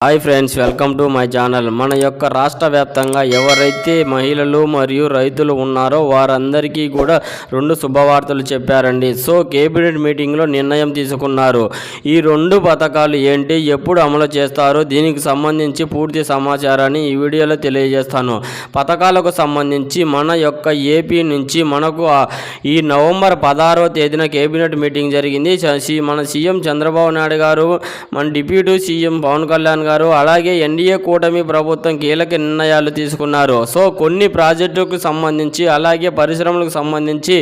Hi friends welcome to my channel మన యొక్క రాష్ట్ర వ్యాప్తంగా ఎవరైతే మహిళలు మరియు రైతులు ఉన్నారో వారందరికీ కూడా రెండు శుభవార్తలు చెప్పారండి. సో కేబినెట్ మీటింగ్లో నిర్ణయం తీసుకున్నారు. ఈ రెండు పథకాలు ఏంటి ఎప్పుడు అమలు చేస్తారో దీనికి సంబంధించి పూర్తి సమాచారాన్ని ఈ వీడియోలో తెలియజేస్తాను. పథకాలకు సంబంధించి మన యొక్క ఏపీ నుంచి మనకు ఈ నవంబర్ పదహారవ తేదీన కేబినెట్ మీటింగ్ జరిగింది. మన సీఎం చంద్రబాబు నాయుడు గారు మన డిప్యూటీ సీఎం పవన్ కళ్యాణ్ గారు అలాగే ఎన్డీఏ కూటమి ప్రభుత్వం కీలక నిర్ణయాలు తీసుకున్నారు. సో కొన్ని ప్రాజెక్టులకు సంబంధించి అలాగే పరిశ్రమలకు సంబంధించి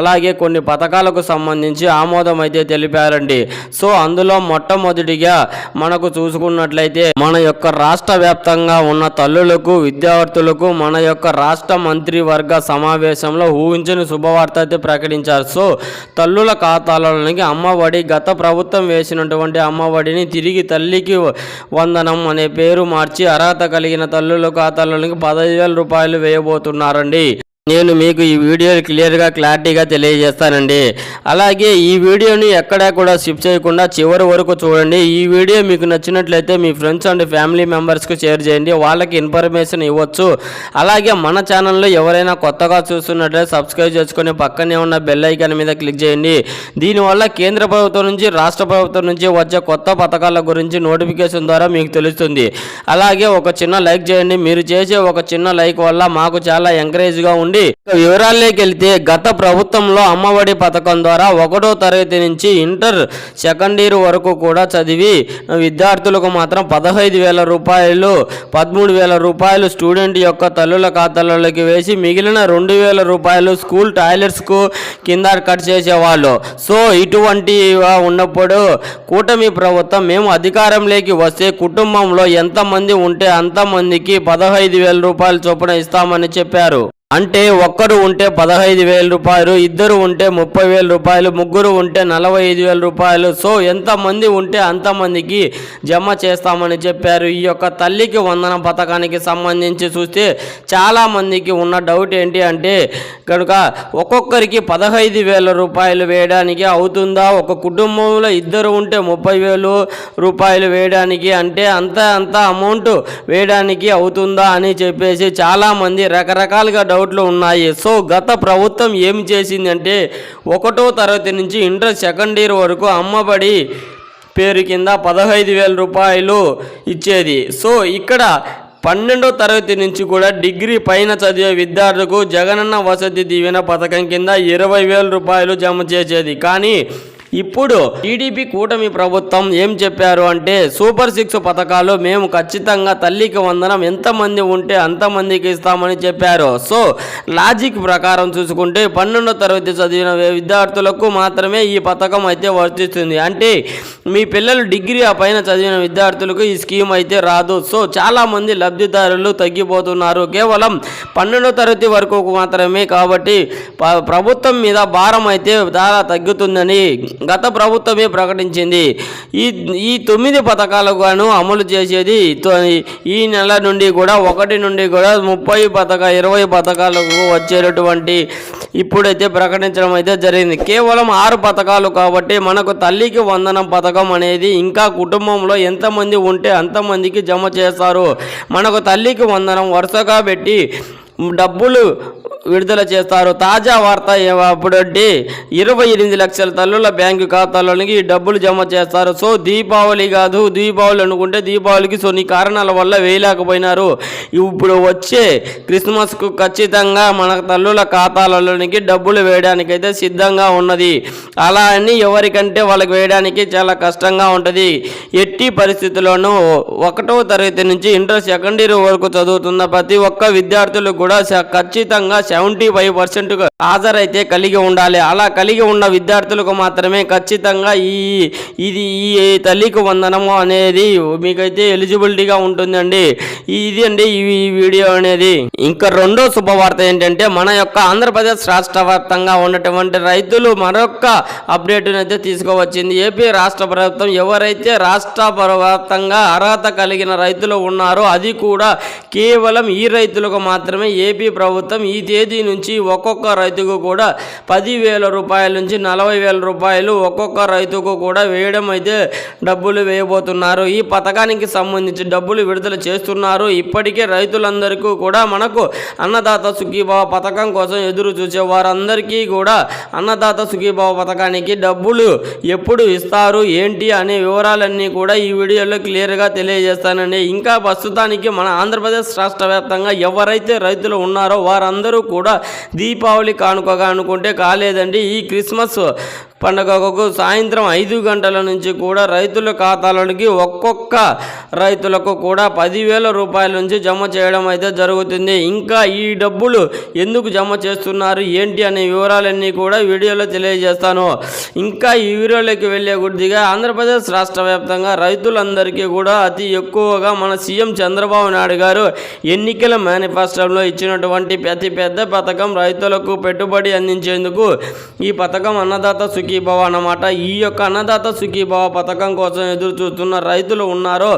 అలాగే కొన్ని పథకాలకు సంబంధించి ఆమోదం అయితే తెలిపారండి. సో అందులో మొట్టమొదటిగా మనకు చూసుకున్నట్లయితే మన యొక్క రాష్ట్ర వ్యాప్తంగా ఉన్న తల్లులకు విద్యార్థులకు మన యొక్క రాష్ట్ర మంత్రివర్గ సమావేశంలో ఊహించని శుభవార్త అయితే ప్రకటించారు. సో తల్లుల ఖాతాలలోనికి అమ్మఒడి గత ప్రభుత్వం వేసినటువంటి అమ్మఒడిని తిరిగి తల్లికి వందనం అనే పేరు మార్చి అర్హత కలిగిన తల్లుల ఖాతాలలోనికి పదహైదు వేల రూపాయలు వేయబోతున్నారండి. నేను మీకు ఈ వీడియో క్లియర్గా క్లారిటీగా తెలియజేస్తానండి. అలాగే ఈ వీడియోని ఎక్కడా కూడా స్కిప్ చేయకుండా చివరి వరకు చూడండి. ఈ వీడియో మీకు నచ్చినట్లయితే మీ ఫ్రెండ్స్ అండ్ ఫ్యామిలీ మెంబర్స్కి షేర్ చేయండి. వాళ్ళకి ఇన్ఫర్మేషన్ ఇవ్వచ్చు. అలాగే మన ఛానల్లో ఎవరైనా కొత్తగా చూస్తున్నట్లయితే సబ్స్క్రైబ్ చేసుకొని పక్కనే ఉన్న బెల్ ఐకాన్ మీద క్లిక్ చేయండి. దీనివల్ల కేంద్ర ప్రభుత్వం నుంచి రాష్ట్ర ప్రభుత్వం నుంచి వచ్చే కొత్త పథకాల గురించి నోటిఫికేషన్ ద్వారా మీకు తెలుస్తుంది. అలాగే ఒక చిన్న లైక్ చేయండి. మీరు చేసే ఒక చిన్న లైక్ వల్ల మాకు చాలా ఎంకరేజ్గా ఉండి ఉంది వివరాల్లోకి వెళ్తే గత ప్రభుత్వంలో అమ్మఒడి పథకం ద్వారా ఒకటో తరగతి నుంచి ఇంటర్ సెకండ్ ఇయర్ వరకు కూడా చదివి విద్యార్థులకు మాత్రం పదహైదు వేల రూపాయలు పదమూడు వేల రూపాయలు స్టూడెంట్ యొక్క తల్లుల ఖాతాలలోకి వేసి మిగిలిన రెండు వేల రూపాయలు స్కూల్ టాయిలెట్స్కు కింద కట్ చేసేవాళ్ళు. సో ఇటువంటి ఉన్నప్పుడు కూటమి ప్రభుత్వం మేము అధికారంలోకి వస్తే కుటుంబంలో ఎంతమంది ఉంటే అంతమందికి పదహైదు వేల రూపాయల చొప్పున ఇస్తామని చెప్పారు. అంటే ఒక్కరు ఉంటే పదహైదు వేల రూపాయలు ఇద్దరు ఉంటే ముప్పై వేల రూపాయలు ముగ్గురు ఉంటే నలభై ఐదు వేల రూపాయలు. సో ఎంతమంది ఉంటే అంతమందికి జమ చేస్తామని చెప్పారు. ఈ యొక్క తల్లికి వందన పథకానికి సంబంధించి చూస్తే చాలామందికి ఉన్న డౌట్ ఏంటి అంటే కనుక ఒక్కొక్కరికి పదహైదు వేల రూపాయలు వేయడానికి అవుతుందా? ఒక కుటుంబంలో ఇద్దరు ఉంటే ముప్పై వేలు రూపాయలు వేయడానికి అంటే అంత అంత అమౌంట్ వేయడానికి అవుతుందా అని చెప్పేసి చాలామంది రకరకాలుగా డౌట్లు ఉన్నాయి. సో గత ప్రభుత్వం ఏం చేసిందంటే ఒకటో తరగతి నుంచి ఇంటర్ సెకండ్ ఇయర్ వరకు అమ్మబడి పేరు కింద పదహైదు వేల రూపాయలు ఇచ్చేది. సో ఇక్కడ పన్నెండో తరగతి నుంచి కూడా డిగ్రీ పైన చదివే విద్యార్థులకు జగనన్న వసతి దీవెన పథకం కింద ఇరవై వేల రూపాయలు జమ చేసేది. కానీ ఇప్పుడు టీడీపీ కూటమి ప్రభుత్వం ఏం చెప్పారు అంటే సూపర్ సిక్స్ పథకాలు మేము ఖచ్చితంగా తల్లికి వందనం ఎంతమంది ఉంటే అంతమందికి ఇస్తామని చెప్పారు. సో లాజిక్ ప్రకారం చూసుకుంటే పన్నెండో తరగతి చదివిన విద్యార్థులకు మాత్రమే ఈ పథకం అయితే వర్తిస్తుంది. అంటే మీ పిల్లలు డిగ్రీ ఆ పైన చదివిన విద్యార్థులకు ఈ స్కీమ్ అయితే రాదు. సో చాలామంది లబ్ధిదారులు తగ్గిపోతున్నారు. కేవలం పన్నెండో తరగతి వరకు మాత్రమే కాబట్టి ప్రభుత్వం మీద భారం అయితే చాలా తగ్గుతుందని గత ప్రభుత్వమే ప్రకటించింది. ఈ ఈ తొమ్మిది పథకాలకు గాను అమలు చేసేది ఈ నెల నుండి కూడా ఒకటి నుండి కూడా ముప్పై పథక ఇరవై పథకాలకు వచ్చేటటువంటి ఇప్పుడైతే ప్రకటించడం అయితే జరిగింది. కేవలం ఆరు పథకాలు కాబట్టి మనకు తల్లికి వందనం పథకం అనేది ఇంకా కుటుంబంలో ఎంతమంది ఉంటే అంతమందికి జమ చేస్తారు. మనకు తల్లికి వందనం వరుసగా పెట్టి డబ్బులు విడుదల చేస్తారు. తాజా వార్త అప్పుడంటే ఇరవై ఎనిమిది లక్షల తల్లుల బ్యాంకు ఖాతాలోనికి డబ్బులు జమ చేస్తారు. సో దీపావళి కాదు దీపావళి అనుకుంటే దీపావళికి కొన్ని కారణాల వల్ల వేయలేకపోయినారు. ఇప్పుడు వచ్చే క్రిస్మస్కు ఖచ్చితంగా మన తల్లుల ఖాతాలలోనికి డబ్బులు వేయడానికైతే సిద్ధంగా ఉన్నది. అలా అని ఎవరికంటే వాళ్ళకి వేయడానికి చాలా కష్టంగా ఉంటుంది. ఎట్టి పరిస్థితుల్లోనూ ఒకటో తరగతి నుంచి ఇంటర్ సెకండ్ ఇయర్ వరకు చదువుతున్న ప్రతి ఒక్క విద్యార్థులు కూడా ఖచ్చితంగా సెవెంటీ ఫైవ్ పర్సెంట్ హాజరైతే కలిగి ఉండాలి. అలా కలిగి ఉన్న విద్యార్థులకు మాత్రమే ఖచ్చితంగా ఈ ఇది ఈ తల్లికి వందనము అనేది మీకైతే ఎలిజిబిలిటీగా ఉంటుందండి. ఇది అండి ఈ ఈ వీడియో అనేది. ఇంకా రెండో శుభవార్త ఏంటంటే మన యొక్క ఆంధ్రప్రదేశ్ రాష్ట్ర వ్యాప్తంగా ఉన్నటువంటి రైతులు మరొక అప్డేట్ అయితే తీసుకువచ్చింది ఏపీ రాష్ట్ర ప్రభుత్వం ఎవరైతే రాష్ట్ర వ్యాప్తంగా అర్హత కలిగిన రైతులు ఉన్నారో. అది కూడా కేవలం ఈ రైతులకు మాత్రమే. ఏపీ ప్రభుత్వం ఈ తేదీ నుంచి ఒక్కొక్క రైతుకు కూడా పదివేల రూపాయల నుంచి నలభై వేల రూపాయలు ఒక్కొక్క రైతుకు కూడా వేయడం అయితే డబ్బులు వేయబోతున్నారు. ఈ పథకానికి సంబంధించి డబ్బులు విడుదల చేస్తున్నారు. ఇప్పటికే రైతులందరికీ కూడా మనకు అన్నదాత సుఖీభావ పథకం కోసం ఎదురు చూసే వారందరికీ కూడా అన్నదాత సుఖీభావ పథకానికి డబ్బులు ఎప్పుడు ఇస్తారు? ఏంటి? అనే వివరాలన్నీ కూడా ఈ వీడియోలో క్లియర్గా తెలియజేస్తానండి. ఇంకా ప్రస్తుతానికి మన ఆంధ్రప్రదేశ్ రాష్ట్ర వ్యాప్తంగా ఎవరైతే రైతులు ఉన్నారో వారందరూ కూడా దీపావళి కానుకగా అనుకుంటే కాలేదండి. ఈ క్రిస్మస్ పండుగకు సాయంత్రం ఐదు గంటల నుంచి కూడా రైతుల ఖాతాలోకి ఒక్కొక్క రైతులకు కూడా పదివేల రూపాయల నుంచి జమ చేయడం అయితే జరుగుతుంది. ఇంకా ఈ డబ్బులు ఎందుకు జమ చేస్తున్నారు? ఏంటి అనే వివరాలన్నీ కూడా వీడియోలో తెలియజేస్తాను. ఇంకా ఈ వీడియోలోకి వెళ్ళే కొద్దిగా ఆంధ్రప్రదేశ్ రాష్ట్ర వ్యాప్తంగా రైతులందరికీ కూడా అతి ఎక్కువగా మన సీఎం చంద్రబాబు నాయుడు గారు ఎన్నికల మేనిఫెస్టోలో ఇచ్చినటువంటి అతి పెద్ద పథకం రైతులకు పెట్టుబడి అందించేందుకు ఈ పథకం అన్నదాత సుఖీభవ అన్నమాట. ఈ యొక్క అన్నదాత సుఖీభవ పథకం కోసం ఎదురు చూస్తున్న రైతులు ఉన్నారో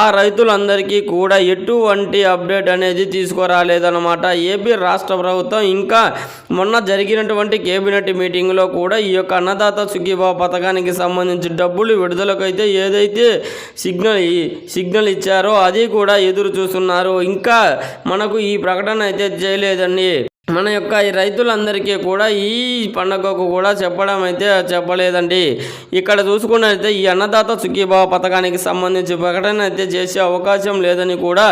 ఆ రైతులందరికీ కూడా ఎటువంటి అప్డేట్ అనేది తీసుకురాలేదన్నమాట. ఏపీ రాష్ట్ర ప్రభుత్వం ఇంకా మొన్న జరిగినటువంటి కేబినెట్ మీటింగ్లో కూడా ఈ యొక్క అన్నదాత సుఖీభవ పథకానికి సంబంధించి డబ్బులు విడుదలకైతే ఏదైతే సిగ్నల్ సిగ్నల్ ఇచ్చారో అది కూడా ఎదురు చూస్తున్నారు. ఇంకా మనకు ఈ ప్రకటన అయితే చేయలేదండి. మన యొక్క ఈ రైతులందరికీ కూడా ఈ పండగకు కూడా చెప్పడం అయితే చెప్పలేదండి. ఇక్కడ చూసుకున్నట్లయితే ఈ అన్నదాత సుఖీభావ పథకానికి సంబంధించి ప్రకటన అయితే చేసే అవకాశం లేదని కూడా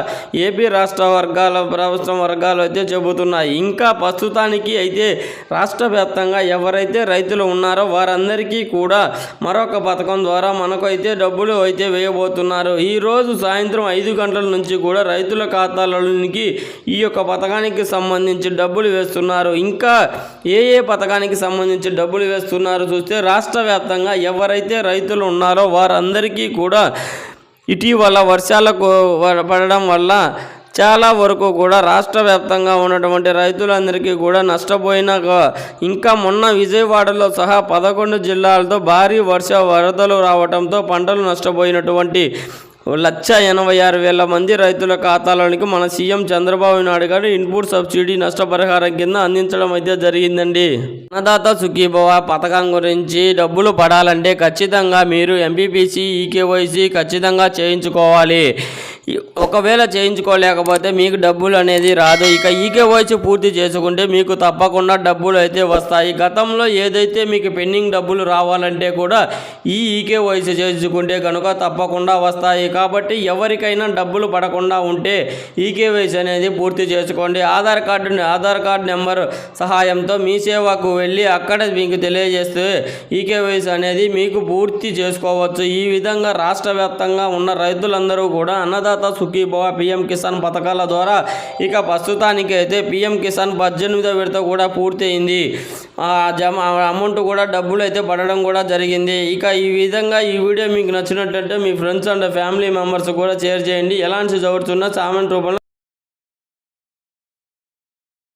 ఏపీ రాష్ట్ర వర్గాల ప్రభుత్వం వర్గాలు అయితే చెబుతున్నాయి. ఇంకా ప్రస్తుతానికి అయితే రాష్ట్ర వ్యాప్తంగా ఎవరైతే రైతులు ఉన్నారో వారందరికీ కూడా మరొక పథకం ద్వారా మనకు అయితే డబ్బులు అయితే వేయబోతున్నారు. ఈ రోజు సాయంత్రం ఐదు గంటల నుంచి కూడా రైతుల ఖాతాలలోనికి ఈ యొక్క పథకానికి సంబంధించి డబ్బులు వేస్తున్నారు. ఇంకా ఏ ఏ పథకానికి సంబంధించి డబ్బులు వేస్తున్నారో చూస్తే రాష్ట్ర వ్యాప్తంగా ఎవరైతే రైతులు ఉన్నారో వారందరికీ కూడా ఇటీవల వర్షాలకు పడడం వల్ల చాలా వరకు కూడా రాష్ట్ర వ్యాప్తంగా ఉన్నటువంటి రైతులందరికీ కూడా నష్టపోయిన ఇంకా మొన్న విజయవాడలో సహా పదకొండు జిల్లాలతో భారీ వర్ష వరదలు రావడంతో పంటలు నష్టపోయినటువంటి లక్ష ఎనభై ఆరు వేల మంది రైతుల ఖాతాలోనికి మన సీఎం చంద్రబాబు నాయుడు గారు ఇన్పుట్ సబ్సిడీ నష్టపరిహారం కింద అందించడం అయితే జరిగిందండి. అన్నదాత సుఖీభవ పథకం గురించి డబ్బులు పడాలంటే ఖచ్చితంగా మీరు ఎంపీపీసీ ఈకేవైసీ ఖచ్చితంగా చేయించుకోవాలి. ఒకవేళ చేయించుకోలేకపోతే మీకు డబ్బులు అనేది రాదు. ఇక ఈకేవైసీ పూర్తి చేసుకుంటే మీకు తప్పకుండా డబ్బులు అయితే వస్తాయి. గతంలో ఏదైతే మీకు పెండింగ్ డబ్బులు రావాలంటే కూడా ఈ ఈకేవైసీ చేసుకుంటే కనుక తప్పకుండా వస్తాయి. కాబట్టి ఎవరికైనా డబ్బులు పడకుండా ఉంటే ఈకేవైసీ అనేది పూర్తి చేసుకోండి. Aadhaar card Aadhaar card number సహాయంతో మీ సేవకు వెళ్ళి అక్కడ మీకు తెలియజేస్తే ఈకేవైసీ అనేది మీకు పూర్తి చేసుకోవచ్చు. ఈ విధంగా రాష్ట్ర వ్యాప్తంగా ఉన్న రైతులందరూ కూడా అన్నదాత సుఖీభవ పిఎం కిసాన్ పథకాల ద్వారా ఇక ప్రస్తుతానికి అయితే పిఎం కిసాన్ పద్దెనిమిదో విడత కూడా పూర్తయింది. జమ అమౌంట్ కూడా డబ్బులు అయితే పడడం కూడా జరిగింది. ఇక ఈ విధంగా ఈ వీడియో మీకు నచ్చినట్లయితే మీ ఫ్రెండ్స్ అండ్ ఫ్యామిలీ మెంబర్స్ కూడా షేర్ చేయండి. ఎలాంటి చదువుతున్నా కామెంట్ రూపంలో